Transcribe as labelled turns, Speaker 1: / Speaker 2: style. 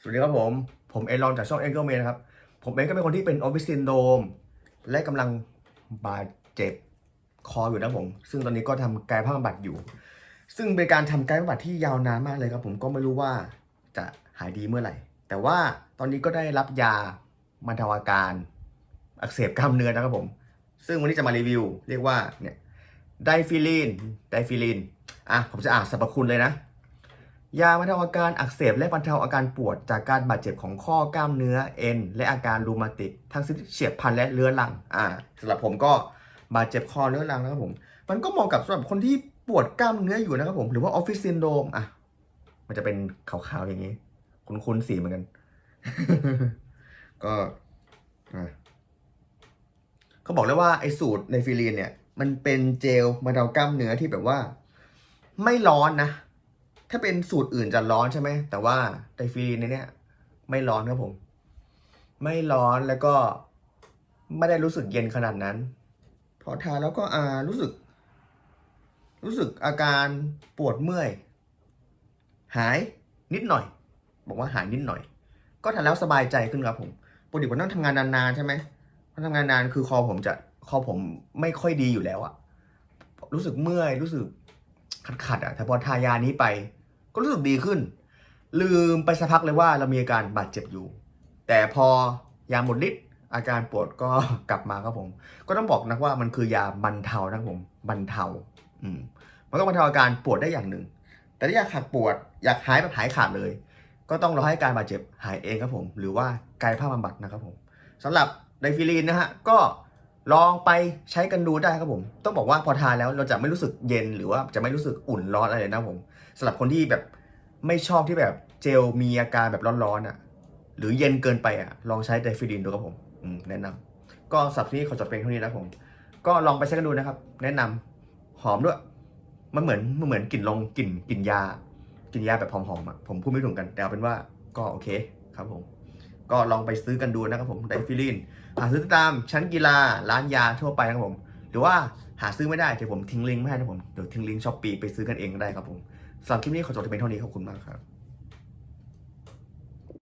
Speaker 1: สวัสดีครับผม ผมเอลอนจากช่อง a n g l e m a n นะครับ ผมเองก็เป็นคนที่เป็นออฟฟิศซินโดม และกำลังบาดเจ็บคออยู่นะผม ซึ่งตอนนี้ก็ทำกายภาพบำบัดอยู่ ซึ่งเป็นการทำกายภาพบำบัดที่ยาวนานมากเลยครับ ผมก็ไม่รู้ว่าจะหายดีเมื่อไหร่ แต่ว่าตอนนี้ก็ได้รับยาบรรเทาอาการ อักเสบกล้ามเนื้อนะครับผม ซึ่งวันนี้จะมารีวิว เรียกว่าเนี่ยไดฟิลินไดฟิลินอะผมจะอ่านสรรพคุณเลยนะ ยาบรรเทาอาการอักเสบและบรรเทาอาการปวด จากการบาดเจ็บของข้อกล้ามเนื้อเอ็นและอาการรูมาติกทั้งเฉียบพลันและเรื้อรังอ่าสำหรับผมก็บาดเจ็บคอเรื้อรังนะครับผม มันก็เหมาะกับสำหรับคนที่ปวดกล้ามเนื้ออยู่นะครับผมหรือว่าออฟฟิศซินโดรมอะมันจะเป็นขาวๆอย่างนี้ คุ้นๆสีเหมือนกัน ก็เขาบอกเลยว่าไอ้สูตรในฟิลีนเนี่ย มันเป็นเจลบรรเทากล้ามเนื้อที่แบบว่า ไม่ร้อนนะ ถ้าเป็นสูตรอื่นจะร้อนใช่ไหม แต่ว่าไดฟิลีนเนี้ยไม่ร้อนครับผม ไม่ร้อนแล้วก็ไม่ได้รู้สึกเย็นขนาดนั้น พอทานแล้วก็อ่ารู้สึก รู้สึกอาการปวดเมื่อย หายนิดหน่อย บอกว่าหายนิดหน่อย ก็ทานแล้วสบายใจขึ้นครับผมปกติผมต้องทำงานนานๆใช่ไหมพอทำงานนานคือคอผมจะคอผมไม่ค่อยดีอยู่แล้วอะรู้สึกเมื่อยรู้สึกขัดๆอะแต่พอทายานี้ไป ก็รู้สึกดีขึ้น ลืมไปสักพักเลยว่าเรามีอาการบาดเจ็บอยู่ แต่พอยาหมดฤทธิ์อาการปวดก็กลับมาครับผม ก็ต้องบอกนะว่ามันคือยาบรรเทานะครับผมบรรเทา อืมมันก็บรรเทาอาการปวดได้อย่างหนึ่ง แต่ถ้าอยากขาดปวด อยากหายแบบหายขาดเลย ก็ต้องรอให้การบาดเจ็บหายเองครับผม หรือว่ากายภาพบำบัดนะครับผมสำหรับไดฟิลีนนะฮะก็ลองไปใช้กันดูได้ครับผม ต้องบอกว่าพอทานแล้วเราจะไม่รู้สึกเย็นหรือว่าจะไม่รู้สึกอุ่นร้อนอะไรนะผม สำหรับคนที่แบบไม่ชอบที่แบบเจลมีอาการแบบร้อนๆอะ หรือเย็นเกินไปอะ ลองใช้ไดฟิลีนดูครับผมอืมแนะนำก็สับที่ขอจดเป็นเท่านี้นะผม ก็ลองไปใช้กันดูนะครับ แนะนำหอมด้วย มันเหมือนมันเหมือนกลิ่นลงกลิ่นกลิ่นยากลิ่นยาแบบหอมๆอะผมพูดไม่ถูกกัน แต่เอาเป็นว่าก็โอเคครับผม ก็ลองไปซื้อกันดูนะครับผมไดฟิลินหาซื้อตามชั้นกีฬาร้านยาทั่วไปนะครับผม หรือว่าหาซื้อไม่ได้เดี๋ยวผมทิ้งลิงก์ให้นะผมเดี๋ยวทิ้งลิงก์ช้อปปี้ไปซื้อกันเองก็ได้ครับผมสำหรับคลิปนี้ขอจบเที่เป็นเท่านี้ขอบคุณมากครับ